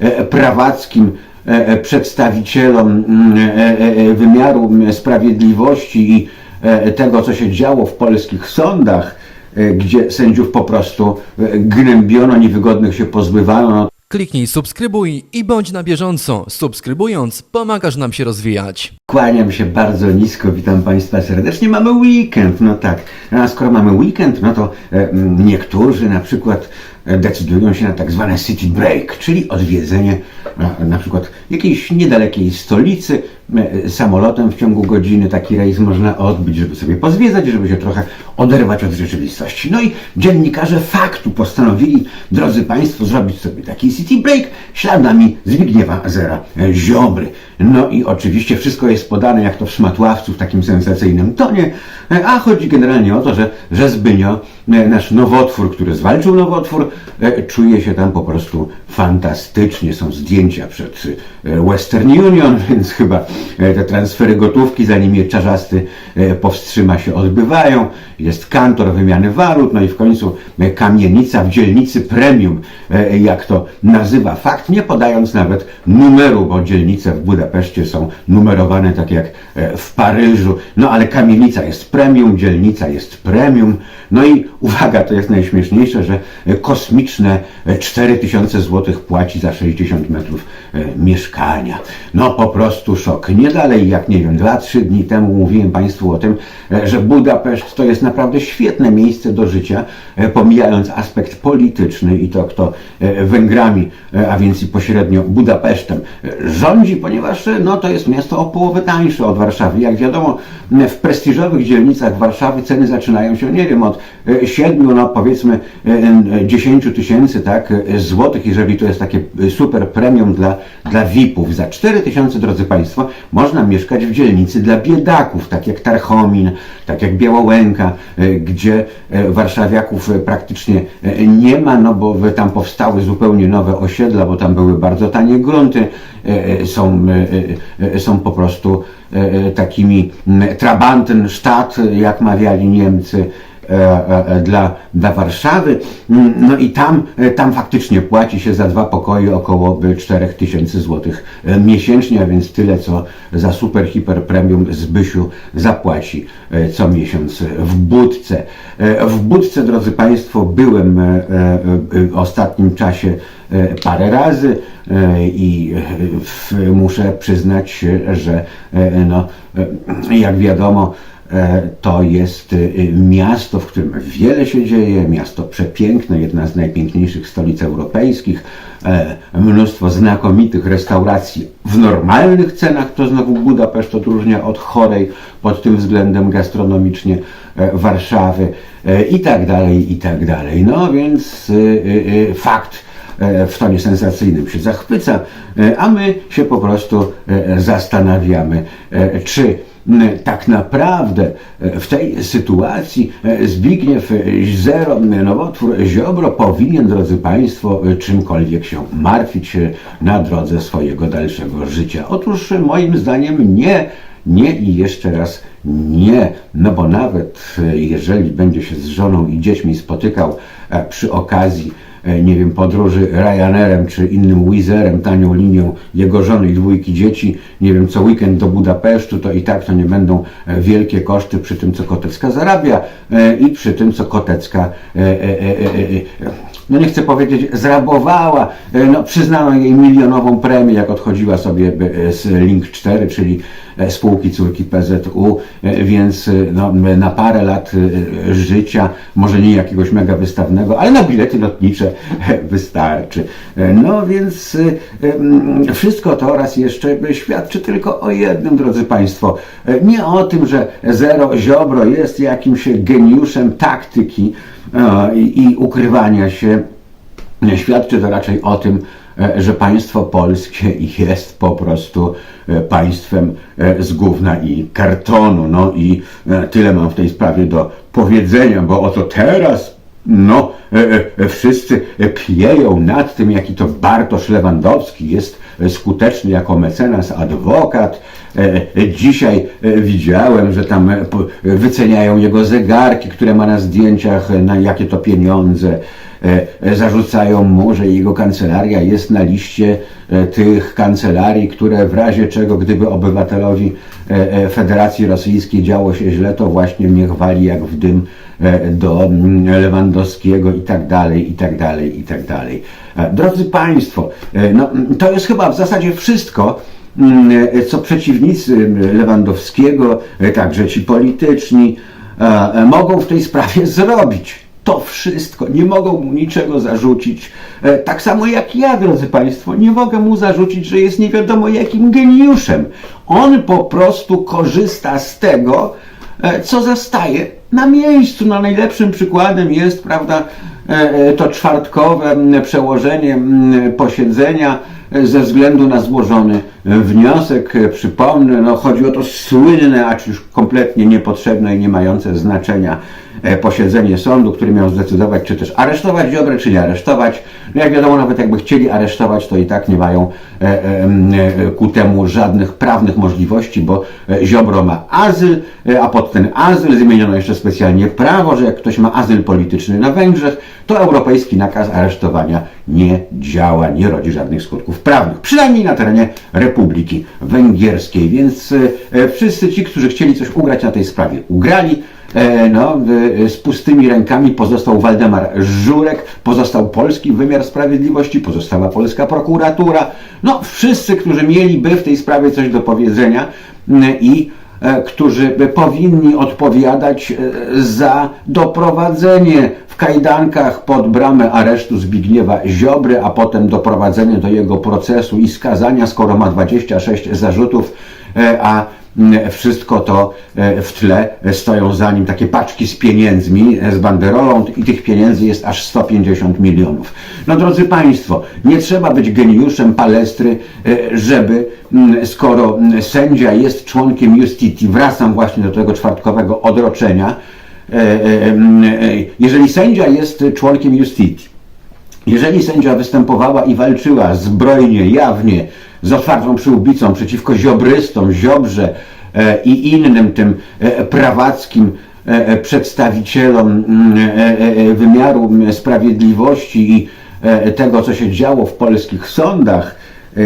e, prawackim e, e, przedstawicielom e, e, e, wymiaru sprawiedliwości i e, tego, co się działo w polskich sądach, e, gdzie sędziów po prostu e, gnębiono, niewygodnych się pozbywano, no Kliknij subskrybuj i bądź na bieżąco. Subskrybując pomagasz nam się rozwijać. Kłaniam się bardzo nisko, witam Państwa serdecznie. Mamy weekend, no tak. A skoro mamy weekend, no to e, niektórzy na przykład e, decydują się na tak zwane city break, czyli odwiedzenie e, na przykład jakiejś niedalekiej stolicy samolotem w ciągu godziny. Taki rejs można odbyć, żeby sobie pozwiedzać, żeby się trochę oderwać od rzeczywistości. No i dziennikarze faktu postanowili, drodzy Państwo, zrobić sobie taki city break śladami Zbigniewa Zera e, Ziobry. No i oczywiście wszystko jest podane jak to w Szmatławcu w takim sensacyjnym tonie, e, a chodzi generalnie o to, że, że Zbynio, e, nasz nowotwór, który zwalczył nowotwór, czuje się tam po prostu fantastycznie. Są zdjęcia przed Western Union, więc chyba te transfery gotówki, zanim je czarzasty e, powstrzyma się, odbywają. Jest kantor wymiany walut, no i w końcu e, kamienica w dzielnicy premium, e, jak to nazywa fakt, nie podając nawet numeru, bo dzielnice w Budapeszcie są numerowane tak jak e, w Paryżu. No ale kamienica jest premium, dzielnica jest premium. No i uwaga, to jest najśmieszniejsze, że e, kosmiczne e, 4000 zł płaci za 60 metrów e, mieszkania. No po prostu szok. Nie dalej jak, nie wiem, 2-3 dni temu mówiłem Państwu o tym, e, że Budapeszt to jest naprawdę świetne miejsce do życia, e, pomijając aspekt polityczny i to, kto e, Węgrami, a więc i pośrednio Budapesztem rządzi, ponieważ no, to jest miasto o połowę tańsze od Warszawy. Jak wiadomo, w prestiżowych dzielnicach Warszawy ceny zaczynają się, nie wiem, od 7, no powiedzmy e, 10 tysięcy tak, złotych, jeżeli to jest takie super premium dla, dla VIP-ów. Za 4 tysiące, drodzy Państwo, można mieszkać w dzielnicy dla biedaków, tak jak Tarchomin, tak jak Białołęka, e, gdzie e, warszawiaków e, praktycznie nie ma, no bo tam powstały zupełnie nowe osiedla, bo tam były bardzo tanie grunty, są, są po prostu takimi Trabantenstadt, jak mawiali Niemcy, dla, dla Warszawy. Mm, No i tam, e, tam faktycznie płaci się za dwa pokoje około e, 4000 zł miesięcznie, a więc tyle, co za super, hiper premium Zbysiu zapłaci e, co miesiąc w Budce. E, W Budce, drodzy Państwo, byłem e, e, e, w ostatnim czasie e, parę razy e, i e, muszę przyznać, e, że e, no, e, jak wiadomo, E, To jest e, miasto, w którym wiele się dzieje, miasto przepiękne, jedna z najpiękniejszych stolic europejskich, e, mnóstwo znakomitych restauracji w normalnych cenach, to znowu Budapeszt odróżnia od chorej pod tym względem gastronomicznie e, Warszawy e, i tak dalej, i tak dalej. No więc e, e, fakt, e, w tonie sensacyjnym się zachwyca, e, a my się po prostu e, zastanawiamy, e, czy tak naprawdę e, w tej sytuacji e, Zbigniew Zero, nowotwór Ziobro powinien, drodzy Państwo, e, czymkolwiek się martwić na drodze swojego dalszego życia. Otóż moim zdaniem nie, nie i jeszcze raz nie, no bo nawet jeżeli będzie się z żoną i dziećmi spotykał przy okazji nie wiem, podróży Ryanerem czy innym Wizerem, tanią linią jego żony i dwójki dzieci, nie wiem, co weekend do Budapesztu, to i tak to nie będą e, wielkie koszty przy tym, co Kotecka zarabia e, i przy tym, co Kotecka e, e, e, e, e, no nie chcę powiedzieć, zrabowała, e, no przyznano jej milionową premię, jak odchodziła sobie e, z Link 4, czyli e, spółki córki PZU, więc no, na parę lat życia, może nie jakiegoś mega wystawnego, ale na bilety lotnicze wystarczy. No więc wszystko to raz jeszcze świadczy tylko o jednym, drodzy Państwo. Nie o tym, że Zero Ziobro jest jakimś geniuszem taktyki i i ukrywania się. Świadczy to raczej o tym, e, że państwo polskie jest po prostu e, państwem e, z gówna i kartonu. No i e, tyle mam w tej sprawie do powiedzenia, bo oto teraz no, e, e, wszyscy e, pieją nad tym, jaki to Bartosz Lewandowski jest e, skuteczny jako mecenas, adwokat. E, Dzisiaj e, widziałem, że tam e, wyceniają jego zegarki, które ma na zdjęciach, na jakie to pieniądze. zarzucają mu, że jego kancelaria jest na liście tych kancelarii, które w razie czego, gdyby obywatelowi Federacji Rosyjskiej działo się źle, to właśnie mnie chwali jak w dym do mm, Lewandowskiego i tak dalej, i tak dalej, i tak dalej. Drodzy Państwo, no, to jest chyba w zasadzie wszystko, co przeciwnicy mm, Lewandowskiego, także ci polityczni, e, e, mogą w tej sprawie zrobić. To wszystko. Nie mogą mu niczego zarzucić. E, Tak samo jak ja, drodzy Państwo, nie mogę mu zarzucić, że jest nie wiadomo jakim geniuszem. On po prostu korzysta z tego, co zastaje na miejscu. No, najlepszym przykładem jest, prawda, to czwartkowe m, przełożenie m, posiedzenia e, ze względu na złożony e, wniosek. E, Przypomnę, no, chodzi o to słynne, acz już kompletnie niepotrzebne i nie mające znaczenia e, posiedzenie sądu, który miał zdecydować, czy też aresztować Ziobrę, czy nie aresztować. No jak wiadomo, nawet jakby chcieli aresztować, to i tak nie mają e, e, e, ku temu żadnych prawnych możliwości, bo e, Ziobro ma azyl, e, a pod ten azyl zmieniono jeszcze specjalnie prawo, że jak ktoś ma azyl polityczny na Węgrzech, to europejski nakaz aresztowania nie działa, nie rodzi żadnych skutków prawnych, przynajmniej na terenie Republiki Węgierskiej. Więc e, e, wszyscy ci, którzy chcieli coś ugrać na tej sprawie, ugrali. E, No, w- z pustymi rękami pozostał Waldemar Żurek, pozostał polski wymiar sprawiedliwości, pozostała polska prokuratura. No, wszyscy, którzy mieliby w tej sprawie coś do powiedzenia i e, którzy powinni odpowiadać e, za doprowadzenie w kajdankach pod bramę aresztu Zbigniewa Ziobry, a potem doprowadzenie do jego procesu i skazania, skoro ma 26 zarzutów, e, a mm, wszystko to e, w tle stoją za nim takie paczki z pieniędzmi, e, z banderolą i tych pieniędzy jest aż 150 milionów. No drodzy Państwo, nie trzeba być geniuszem palestry, e, żeby mm, skoro mm, sędzia jest członkiem Justiti, wracam właśnie do tego czwartkowego odroczenia, e, e, e, jeżeli sędzia jest członkiem Justiti, jeżeli sędzia występowała i walczyła zbrojnie, jawnie, z otwartą przyłbicą przeciwko ziobrystom, ziobrze e, i innym tym e, prawackim e, przedstawicielom mm, wymiaru sprawiedliwości i tego, co się działo w polskich sądach,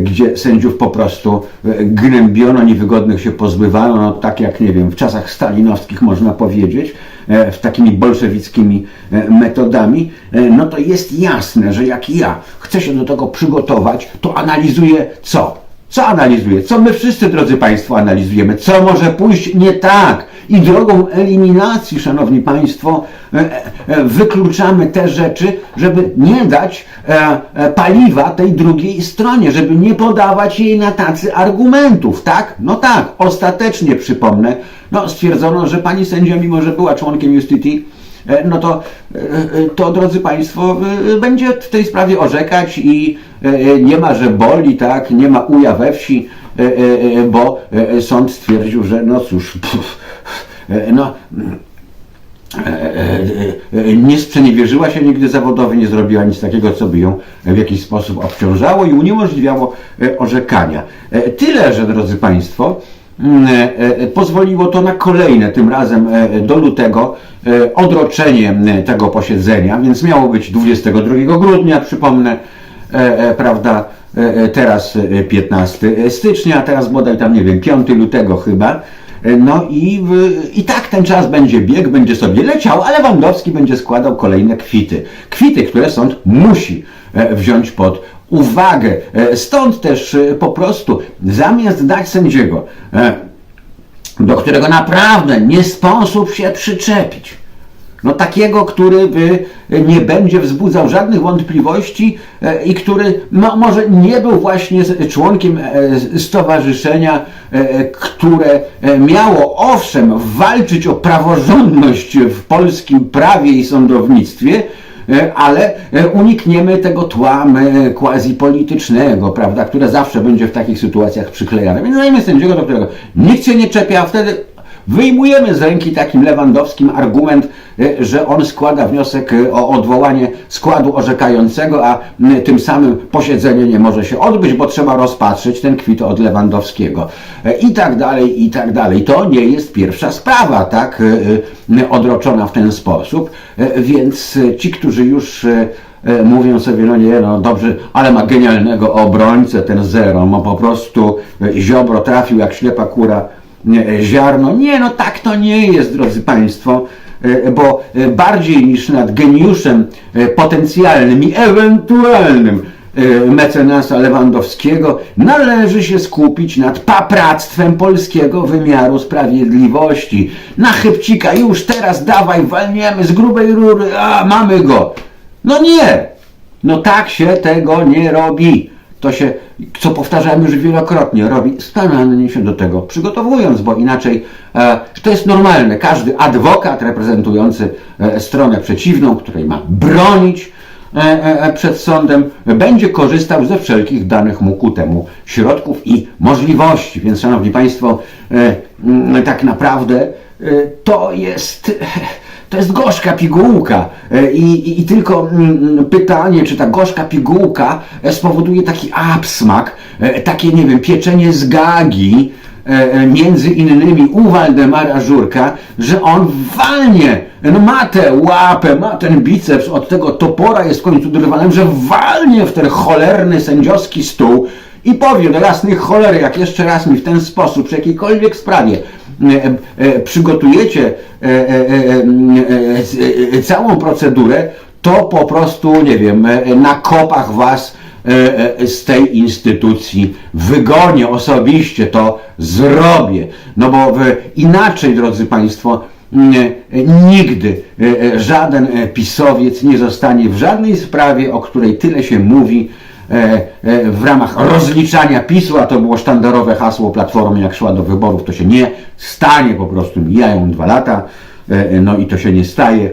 gdzie sędziów po prostu e, gnębiono, niewygodnych się pozbywano, no, tak jak, nie wiem, w czasach stalinowskich można powiedzieć, e, w takimi bolszewickimi e, metodami, e, no to jest jasne, że jak ja chcę się do tego przygotować, to analizuję co? Co analizuję? Co my wszyscy, drodzy Państwo, analizujemy? Co może pójść nie tak? I drogą eliminacji, Szanowni Państwo, e, e, wykluczamy te rzeczy, żeby nie dać e, e, paliwa tej drugiej stronie, żeby nie podawać jej na tacy argumentów, tak? No tak, ostatecznie przypomnę, no stwierdzono, że pani sędzia, mimo że była członkiem Justiti, E, no to, e, e, to drodzy Państwo, e, będzie w tej sprawie orzekać i e, nie ma, że boli, tak, nie ma uja we wsi, e, e, e, bo e, sąd stwierdził, że no cóż, pff, e, no, e, e, e, nie sprzeniewierzyła się nigdy zawodowi, nie zrobiła nic takiego, co by ją w jakiś sposób obciążało i uniemożliwiało e, orzekania. E, Tyle, że drodzy Państwo, e, e, pozwoliło to na kolejne, tym razem e, do lutego, e, odroczenie m, tego posiedzenia, więc miało być 22 grudnia, przypomnę, e, e, prawda, e, e, teraz e, 15 stycznia, teraz bodaj tam, nie wiem, 5 lutego chyba. E, No i, w- i tak ten czas będzie bieg, będzie sobie leciał, ale Lewandowski będzie składał kolejne kwity. Kwity, które sąd musi e, wziąć pod uwagę. E, Stąd też po prostu zamiast dać sędziego, do którego naprawdę nie sposób się przyczepić, no takiego, który by nie będzie wzbudzał żadnych wątpliwości e, i który no, może nie był właśnie członkiem e, stowarzyszenia, e, które e, miało owszem walczyć o praworządność w polskim prawie i sądownictwie, e, ale e, unikniemy tego tła e, quasi-politycznego, prawda, które zawsze będzie w takich sytuacjach przyklejane. Więc dajmy sędziego, do którego nikt się nie czepia, a wtedy wyjmujemy z ręki takim Lewandowskim argument, e, że on składa wniosek e, o odwołanie składu orzekającego, a m, tym samym posiedzenie nie może się odbyć, bo trzeba rozpatrzyć ten kwit od Lewandowskiego. E, I tak dalej, i tak dalej. To nie jest pierwsza sprawa, tak, odroczona w ten sposób, E, więc ci, którzy już mówią sobie, no nie, no dobrze, ale ma genialnego obrońcę ten zero, ma po prostu ziobro trafił jak ślepa kura ziarno. Nie, no tak to nie jest, drodzy Państwo, e, bo e, bardziej niż nad geniuszem e, potencjalnym i ewentualnym e, mecenasa Lewandowskiego należy się skupić nad papractwem polskiego wymiaru sprawiedliwości. Na chybcika już teraz dawaj, walniemy z grubej rury, a mamy go. No nie! No tak się tego nie robi. To się, co powtarzałem już wielokrotnie, robi starannie się do tego przygotowując, bo inaczej e, to jest normalne. Każdy adwokat reprezentujący e, stronę przeciwną, której ma bronić e, e, przed sądem, będzie korzystał ze wszelkich danych mu ku temu środków i możliwości. Więc, Szanowni Państwo, e, mm, tak naprawdę e, to jest. To jest gorzka pigułka. E, I, i, i tylko mm, pytanie, czy ta gorzka pigułka e, spowoduje taki absmak, e, takie, nie wiem, pieczenie z gagi, między innymi u Waldemara Żurka, że on walnie, no ma tę łapę, ma ten biceps, od tego topora jest w końcu drwalem, że walnie w ten cholerny sędziowski stół i powie do jasnych cholery, jak jeszcze raz mi w ten sposób, przy jakiejkolwiek sprawie przygotujecie całą procedurę, to po prostu, nie wiem, e, na kopach was e, e, z tej instytucji wygonię osobiście, to zrobię. No bo inaczej, drodzy Państwo, nigdy żaden pisowiec nie zostanie w żadnej sprawie, o której tyle się mówi, w ramach rozliczania PiSu, a to było sztandarowe hasło Platformy, jak szła do wyborów, to się nie stanie, po prostu mijają dwa lata, e, no i to się nie staje.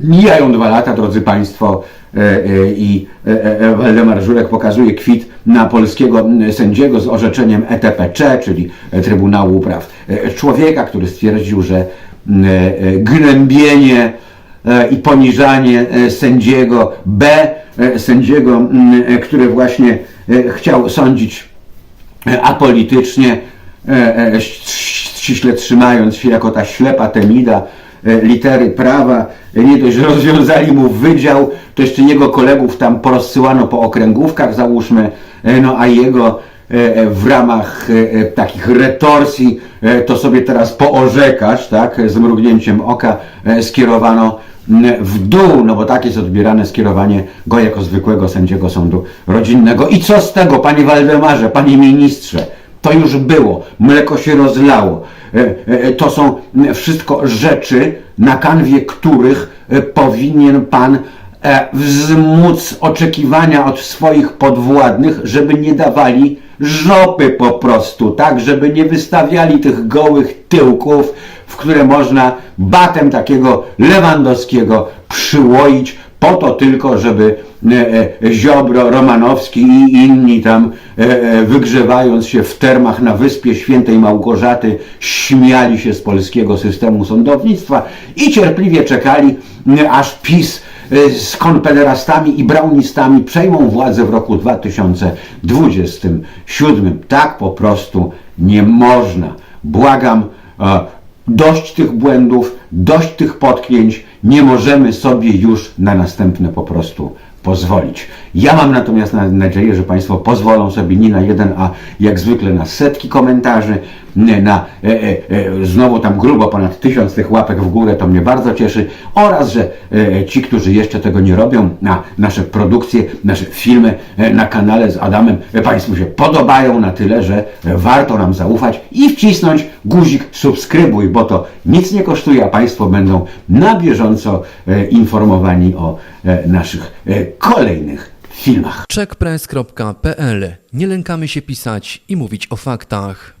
Mijają dwa lata, drodzy Państwo, e, e, i e, e, Waldemar Żurek pokazuje kwit na polskiego sędziego z orzeczeniem E ETPC, czyli e, Trybunału Praw e, Człowieka, który stwierdził, że e, gnębienie e, i poniżanie e, sędziego B, e, sędziego, m, e, który właśnie e, chciał sądzić e, apolitycznie, e, e, ściśle trzymając się jako ta ślepa temida e, litery prawa, e, nie dość, rozwiązali mu wydział, to jeszcze jego kolegów tam porozsyłano po okręgówkach, załóżmy, e, no a jego e, e, w ramach e, e, takich retorsji e, to sobie teraz poorzekasz, tak, z mrugnięciem oka e, skierowano w dół, no bo tak jest odbierane skierowanie go jako zwykłego sędziego sądu rodzinnego. I co z tego, panie Waldemarze, panie ministrze? To już było, mleko się rozlało. E, e, To są wszystko rzeczy, na kanwie których e, powinien pan e, wzmóc oczekiwania od swoich podwładnych, żeby nie dawali żopy po prostu, tak, żeby nie wystawiali tych gołych tyłków, w które można batem takiego Lewandowskiego przyłoić po to tylko, żeby e, e, Ziobro, Romanowski i inni tam e, wygrzewając się w termach na Wyspie Świętej Małgorzaty śmiali się z polskiego systemu sądownictwa i cierpliwie czekali, aż PiS z konfederastami i braunistami przejmą władzę w roku 2027. Tak po prostu nie można. Błagam, dość tych błędów, dość tych potknięć. Nie możemy sobie już na następne po prostu pozwolić. Ja mam natomiast na- nadzieję, że Państwo pozwolą sobie nie na jeden, a jak zwykle na setki komentarzy, na e, e, e, znowu tam grubo ponad tysiąc tych łapek w górę, to mnie bardzo cieszy, oraz, że e, ci, którzy jeszcze tego nie robią, na nasze produkcje, nasze filmy e, na kanale z Adamem e, Państwu się podobają na tyle, że e, warto nam zaufać i wcisnąć guzik subskrybuj, bo to nic nie kosztuje, a Państwo będą na bieżąco e, informowani o e, naszych e, kolejnych filmach. checkpress.pl Nie lękamy się pisać i mówić o faktach.